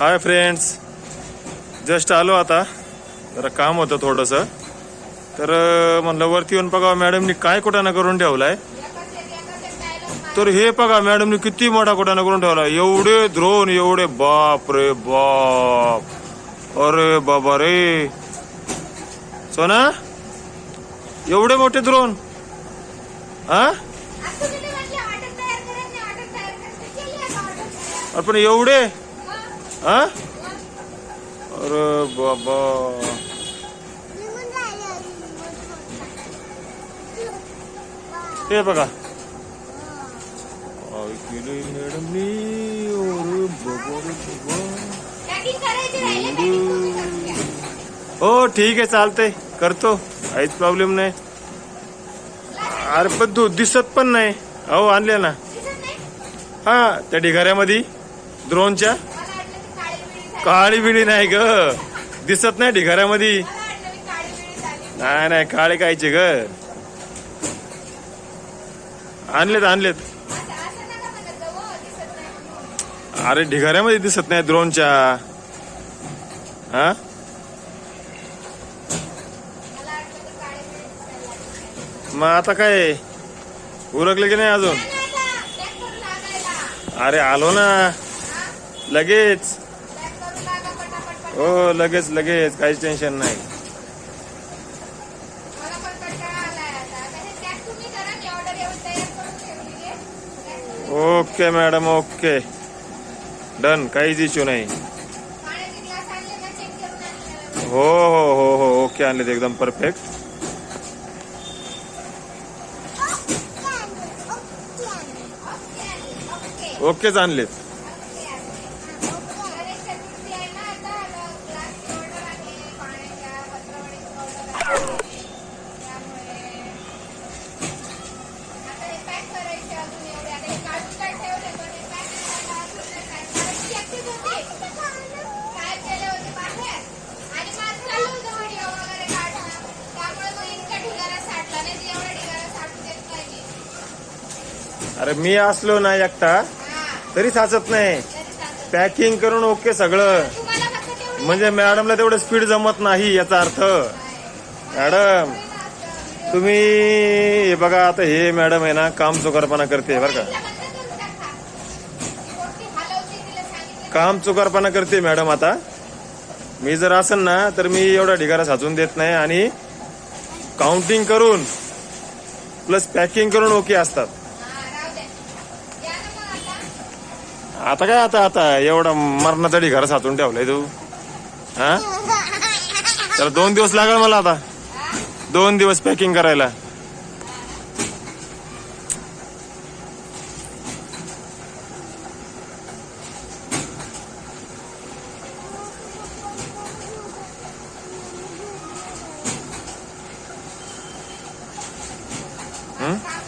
Hi friends just आलो आता. जरा काम होतं थोडंसं. तर म्हणलं वरती येऊन बघा मॅडमनी काय कुटाणा करून ठेवलाय. तर हे बघा मॅडमनी किती मोठा कुटाणा करून ठेवला एवढे द्रोण एवढे बाप रे बाप. अरे बाबा रे. सोना एवढे मोठे द्रोण. हा? आपण एवढे? हा? अरे बाबा. हे बघा. मॅडमनी अरे बाबा रे बाबा. हो ठीक आहे चालतंय. करतो. काहीच प्रॉब्लेम नाही. अरे पण तू दिसत पण नाही. अहो आणले ना. हा त्या ढिगाऱ्यामध्ये. द्रोणच्या काळी बिळी नाही ग. दिसत नाही ढिगाऱ्यामध्ये. नाही नाही काळे कायचे ग. आणलेत आणलेत. अरे ढिगाऱ्यामध्ये दिसत नाही द्रोणच्या. हा? मग आता काय? उरकले की नाही अजून? अरे आलो ना. लगेच. हो लगेच लगेच. काहीच टेन्शन नाही. ओके मॅडम ओके डन काहीच इश्यू नाही. हो हो हो हो. ओके आणलेत. एकदम परफेक्ट ओकेच आणलेत. अरे मी असलो ना एकटा तरी साचत नाही. पॅकिंग करून ओके सगळं. म्हणजे मॅडमला तेवढं स्पीड जमत नाही याचा अर्थ. मॅडम तुम्ही हे बघा आता हे मॅडम आहे ना काम चुकारपणा करते बरं का. काम चुकारपणा करते मॅडम आता. मी जर असेल ना तर मी एवढा ढिगारा साचून देत नाही आणि काउंटिंग करून प्लस पॅकिंग करून ओके असतात. आता काय आता आता? एवढा मरणाचा घर साचून ठेवलंय तू. हा? तर दोन दिवस लागल मला आता. दोन दिवस पॅकिंग करायला. Hmm?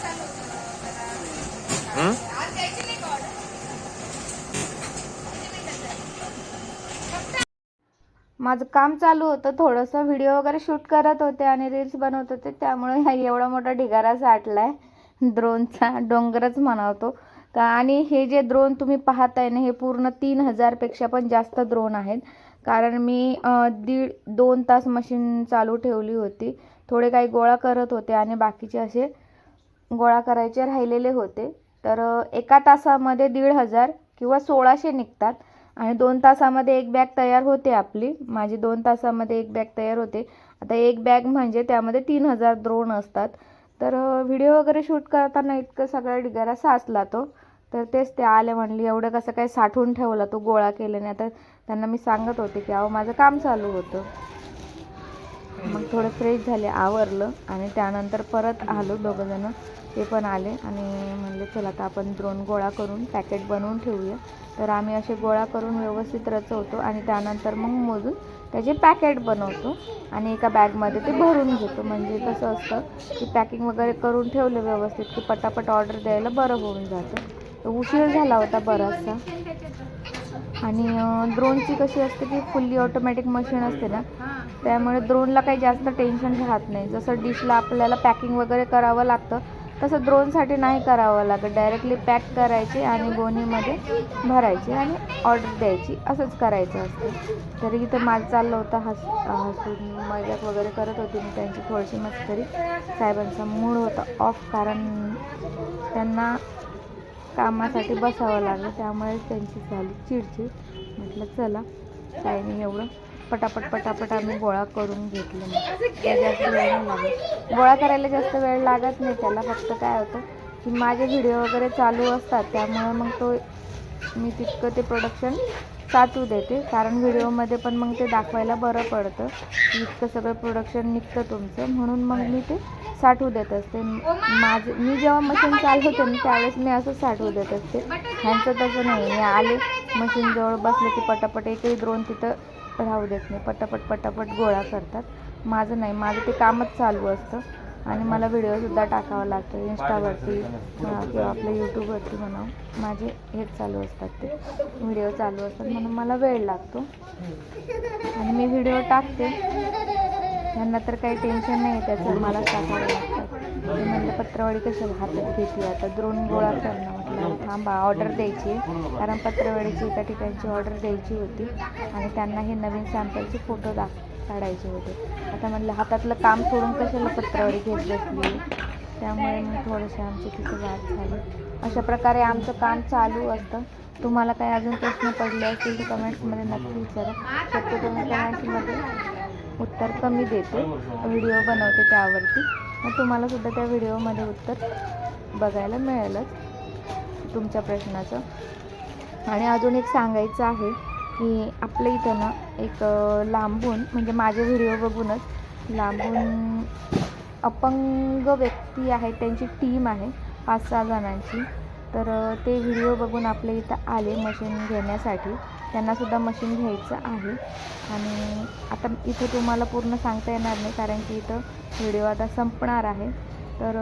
माझं काम चालू होतं थोडंसं व्हिडिओ वगैरे शूट करत होते आणि रील्स बनवत होते त्यामुळे हा एवढा मोठा ढिगारा साठला आहे ड्रोनचा डोंगरच म्हणावतो. का आणि हे जे द्रोण तुम्ही पाहताय ना हे पूर्ण तीन हजारपेक्षा पण जास्त द्रोण आहेत. कारण मी दीड दोन तास मशीन चालू ठेवली होती. थोडे काही गोळा करत होते आणि बाकीचे असे गोळा करायचे राहिलेले होते. तर एका तासामध्ये दीड हजार किंवा सोळाशे निघतात. आणि दोन तासामध्ये एक बॅग तयार होते आपली. माझी दोन तासामध्ये एक बॅग तयार होते. आता एक बॅग म्हणजे त्यामध्ये तीन हजार द्रोण असतात. तर व्हिडिओ वगैरे शूट करताना इतकं सगळा ढिगारा साचला तो. तर तेच ते आले म्हणली एवढं कसं काय साठवून ठेवला तो गोळा केल्याने. आता त्यांना मी सांगत होते की अहो माझं काम चालू होतं. मग थोडं फ्रेश झाले आवरलं आणि त्यानंतर परत आलो दोघंजणं ते पण आले आणि म्हणले चला आता आपण द्रोण गोळा करून पॅकेट बनवून ठेवूया. तर आम्ही असे गोळा करून व्यवस्थित रचवतो आणि त्यानंतर मग मोजून त्याचे पॅकेट बनवतो आणि एका बॅगमध्ये ते भरून घेतो. म्हणजे कसं असतं की पॅकिंग वगैरे करून ठेवलं व्यवस्थित की पटापट ऑर्डर द्यायला बरं होऊन जातं. तर उशीर झाला होता बराचसा. आणि ड्रोनची कशी असते की फुल्ली ऑटोमॅटिक मशीन असते ना त्यामुळे ड्रोनला काही जास्त टेन्शन राहत नाही. जसं डिशला आपल्याला पॅकिंग वगैरे करावं लागतं तसं द्रोणसाठी नाही करावं लागत. डायरेक्टली पॅक करायचे आणि गोणीमध्ये भरायचे आणि ऑर्डर द्यायची. असंच करायचं असतं. तरी इथं माझं चाललं होतं हस हसून मजाक वगैरे करत होती मी त्यांची थोडीशी मस्करी. साहेबांचा मूड होता ऑफ कारण त्यांना कामासाठी बसावं लागलं. त्यामुळे त्यांची झाली चिडचिड. म्हटलं चला काही नाही एवढं. पटापट पटापट आम्ही गोळा करून घेतलं. जास्त वेळ नाही लागत गोळा करायला जास्त वेळ लागत नाही त्याला फक्त काय होतं की माझे व्हिडिओ वगैरे चालू असतात त्यामुळे मग तो मी तितकं ते प्रोडक्शन साचू देते. कारण व्हिडिओमध्ये पण मग ते दाखवायला बरं पडतं की इतकं सगळं प्रोडक्शन निघतं तुमचं. म्हणून मग मी ते साठवू देत असते. माझं मी जेव्हा मशीन चालवते ना त्यावेळेस मी असं साठवू देत असते. ह्यांचं तसं नाही. मी आले मशीनजवळ बसले की पटापट एकही द्रोण तिथं राहू देत नाही. पटापट पटापट गोळा करतात. माझं नाही माझं ते कामच चालू असतं. आणि मला व्हिडिओसुद्धा टाकावा लागतो. इंस्टावरती किंवा आपल्या यूट्यूबवरती म्हणा माझे हेच चालू असतात ते. व्हिडिओ चालू असतात. म्हणून मला वेळ लागतो. आणि मी व्हिडिओ टाकते. यांना तर काही टेन्शन नाही त्याचं मला टाकावं लागतं. ते म्हणलं पत्रवाडी कशाला हातात घेतली आता द्रोण गोळा करणं म्हटलं. थांबा ऑर्डर द्यायची. आहे. कारण पत्रावळीची एका ठिकाणची ऑर्डर द्यायची होती. आणि त्यांना हे नवीन सॅम्पलचे फोटो दाख काढायचे होते. आता म्हटलं हातातलं काम सोडून कशाला पत्रावळी घेत बसली? त्यामुळे मी थोडंसं आमची तिथे वाद झाली. अशा प्रकारे आमचं काम चालू असतं. तुम्हाला काही अजून प्रश्न पडले असतील तर कमेंट्समध्ये नक्की विचारा. शक्यतो मी कमेंट्समध्ये उत्तर कमी देते. व्हिडिओ बनवते त्यावरती. मग तुम्हाला सुद्धा त्या व्हिडिओमध्ये उत्तर बघायला मिळेलच तुमच्या प्रश्नाचं. आणि अजून एक सांगायचं आहे की आपल्या इथं ना एक लांबून म्हणजे माझे व्हिडिओ बघूनच लांबून अपंग व्यक्ती आहे त्यांची टीम आहे पाच सहा जणांची. तर ते व्हिडिओ बघून आपल्या इथं आले मशीन घेण्यासाठी. त्यांनासुद्धा मशीन घ्यायचं आहे. आणि आता इथं तुम्हाला पूर्ण सांगता येणार नाही कारण की इथं व्हिडिओ आता संपणार आहे. तर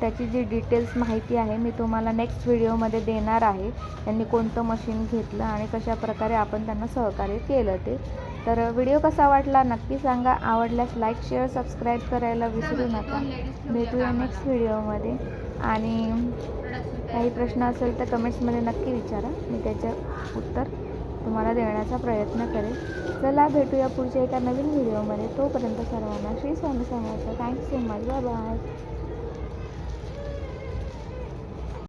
त्याची जी डिटेल्स माहिती आहे मी तुम्हाला नेक्स्ट व्हिडिओमध्ये देणार आहे. त्यांनी कोणतं मशीन घेतलं आणि कशा प्रकारे आपण त्यांना सहकार्य केलं ते. तर व्हिडिओ कसा वाटला नक्की सांगा. आवडल्यास लाईक शेअर सबस्क्राईब करायला विसरू नका. भेटूया नेक्स्ट व्हिडिओमध्ये. आणि काही प्रश्न असेल तर कमेंट्समध्ये नक्की विचारा. मी त्याचं उत्तर तुम्हाला देण्याचा प्रयत्न करेन चला भेटूया पुढच्या एका नवीन व्हिडिओमध्ये. तोपर्यंत सर्वांना Shri Swami Samarth. Thanks so much bye bye